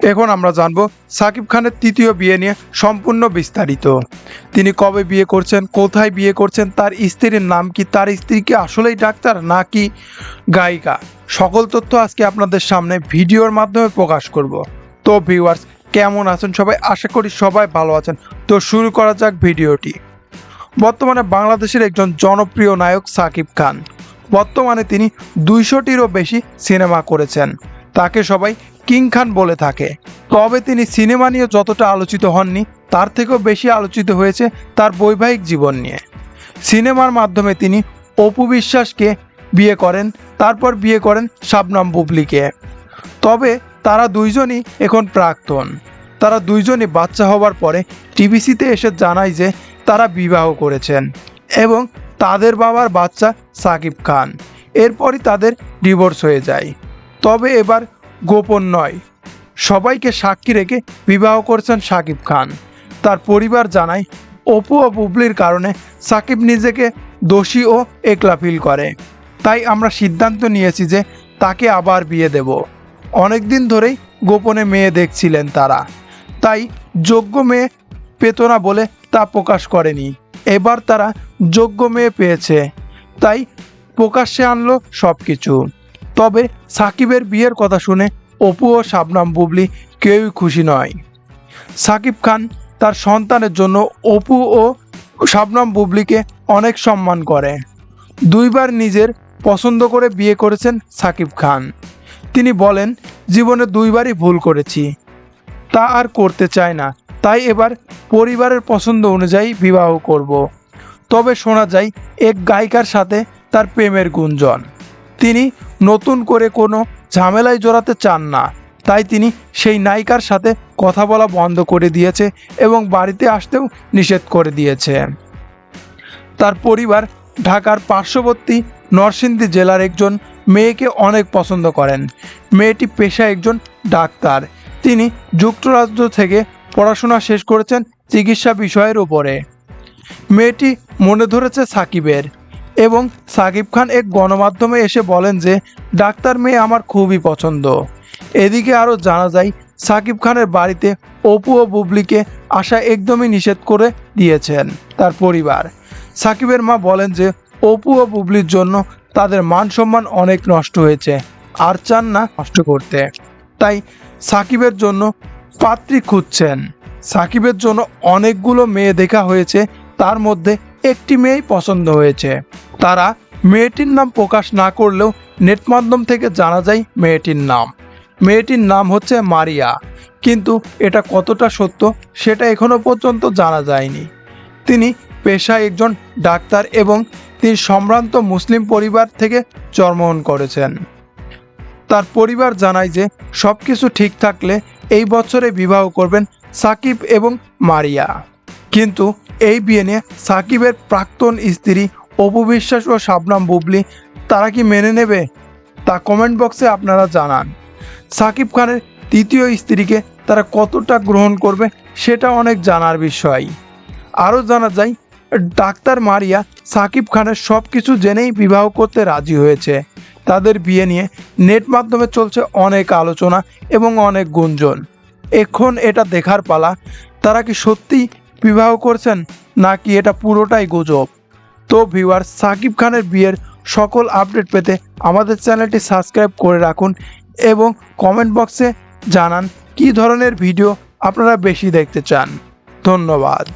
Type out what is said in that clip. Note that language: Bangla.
এখন আমরা জানব সাকিব খানের তৃতীয় বিয়ে নিয়ে সম্পূর্ণ বিস্তারিত। তিনি কবে বিয়ে করছেন, কোথায় বিয়ে করছেন, তার স্ত্রীর নাম কি, তার স্ত্রী কি আসলেই ডাক্তার, নাকি গায়িকা? সকল তথ্য আজকে আপনাদের সামনে ভিডিওর মাধ্যমে প্রকাশ করব। তো ভিউয়ার্স, কেমন আছেন সবাই? আশা করি সবাই ভালো আছেন। তো শুরু করা যাক ভিডিওটি। বর্তমানে বাংলাদেশের একজন জনপ্রিয় নায়ক সাকিব খান। বর্তমানে তিনি দুইশোটিরও বেশি সিনেমা করেছেন। তাকে সবাই কিং খান বলে থাকে। তবে তিনি সিনেমা নিয়ে যতটা আলোচিত হননি, তার থেকেও বেশি আলোচিত হয়েছে তার বৈবাহিক জীবন নিয়ে। সিনেমার মাধ্যমে তিনি অপু বিশ্বাসকে বিয়ে করেন, তারপর বিয়ে করেন শাবনাম বুবলিকে। তবে তারা দুইজনই এখন প্রাক্তন। তারা দুইজনই বাচ্চা হবার পরে টিভিসিতে এসে জানায় যে তারা বিবাহ করেছেন এবং তাদের বাবার বাচ্চা সাকিব খান। এরপরই তাদের ডিভোর্স হয়ে যায়। তবে এবার গোপন নয়। সবাইকে সাক্ষী রেখে বিবাহ করছেন সাকিব খান। তার পরিবার জানায়, অপু ও বুবলির কারণে সাকিব নিজেকে দোষী ও একলা ফিল করে। তাই আমরা সিদ্ধান্ত নিয়েছি যে তাকে আবার বিয়ে দেব। অনেক দিন ধরেই গোপনে মেয়ে দেখছিলেন তারা। তাই যোগ্য মেয়ে পেত না বলে তা প্রকাশ করেনি। এবার তারা যোগ্য মেয়ে পেয়েছে। তাই প্রকাশ্যে আনলো সব কিছু তবে সাকিবের বিয়ের কথা শুনে অপু ও শাবনাম বুবলি কেউই খুশি নয়। সাকিব খান তার সন্তানের জন্য অপু ও শাবনাম বুবলিকে অনেক সম্মান করে। দুইবার নিজের পছন্দ করে বিয়ে করেছেন সাকিব খান। তিনি বলেন, জীবনে দুইবারই ভুল করেছি। তা আর করতে চায় না। তাই এবার পরিবারের পছন্দ অনুযায়ী বিবাহ করব। তবে শোনা যায়, এক গায়িকার সাথে তার প্রেমের গুঞ্জন। তিনি নতুন করে কোনো ঝামেলায় জড়াতে চান না। তাই তিনি সেই নায়িকার সাথে কথা বলা বন্ধ করে দিয়েছে এবং বাড়িতে আসতেও নিষেধ করে দিয়েছে। তার পরিবার ঢাকার পার্শ্ববর্তী নরসিংদী জেলার একজন মেয়েকে অনেক পছন্দ করেন। মেয়েটি পেশা একজন ডাক্তার। তিনি যুক্তরাজ্য থেকে পড়াশোনা শেষ করেছেন চিকিৎসা বিষয়ের উপরে। মেয়েটি মনে ধরেছে সাকিবের। এবং সাকিব খান এক গণমাধ্যমে এসে বলেন যে, ডাক্তার মেয়ে আমার খুবই পছন্দ। এদিকে আরও জানা যায়, সাকিব খানের বাড়িতে অপু ও বুবলিকে আসা একদমই নিষেধ করে দিয়েছেন তার পরিবার। সাকিবের মা বলেন যে, অপু ও বুবলির জন্য তাদের মান সম্মান অনেক নষ্ট হয়েছে, আর চান না নষ্ট করতে। তাই সাকিবের জন্য পাত্রী খুঁজছেন। সাকিবের জন্য অনেকগুলো মেয়ে দেখা হয়েছে তার মধ্যে একটি মেয়েই পছন্দ হয়েছে। তারা মেয়েটির নাম প্রকাশ না করলেও নেট মাধ্যম থেকে জানা যায় মেয়েটির নাম। মেয়েটির নাম হচ্ছে মারিয়া। কিন্তু এটা কতটা সত্য সেটা এখনও পর্যন্ত জানা যায়নি। তিনি পেশায় একজন ডাক্তার এবং তিনি সম্ভ্রান্ত মুসলিম পরিবার থেকে জন্মগ্রহণ করেছেন। তার পরিবার জানায় যে সব কিছু ঠিক থাকলে এই বছরে বিবাহ করবেন সাকিব এবং মারিয়া। কিন্তু এই বিয়ে নিয়ে সাকিবের প্রাক্তন স্ত্রী অপু বিশ্বাস ও শাবনাম বুবলি তারা কি মেনে নেবে তা কমেন্ট বক্সে আপনারা জানান। সাকিব খানের তৃতীয় স্ত্রীকে তারা কতটা গ্রহণ করবে সেটা অনেক জানার বিষয়। আরও জানা যায়, ডাক্তার মারিয়া সাকিব খানের সব কিছু জেনেই বিবাহ করতে রাজি হয়েছে। তাদের বিয়ে নিয়ে নেট মাধ্যমে চলছে অনেক আলোচনা এবং অনেক গুঞ্জন। এখন এটা দেখার পালা, তারা কি সত্যি বিবাহ করছেন নাকি এটা পুরোটাই গুজব? তো ভিউয়ার সাকিব খানের বিয়ের সকল আপডেট পেতে আমাদের চ্যানেলটি সাবস্ক্রাইব করে রাখুন এবং কমেন্ট বক্সে জানান কি ধরনের ভিডিও আপনারা বেশি দেখতে চান। ধন্যবাদ।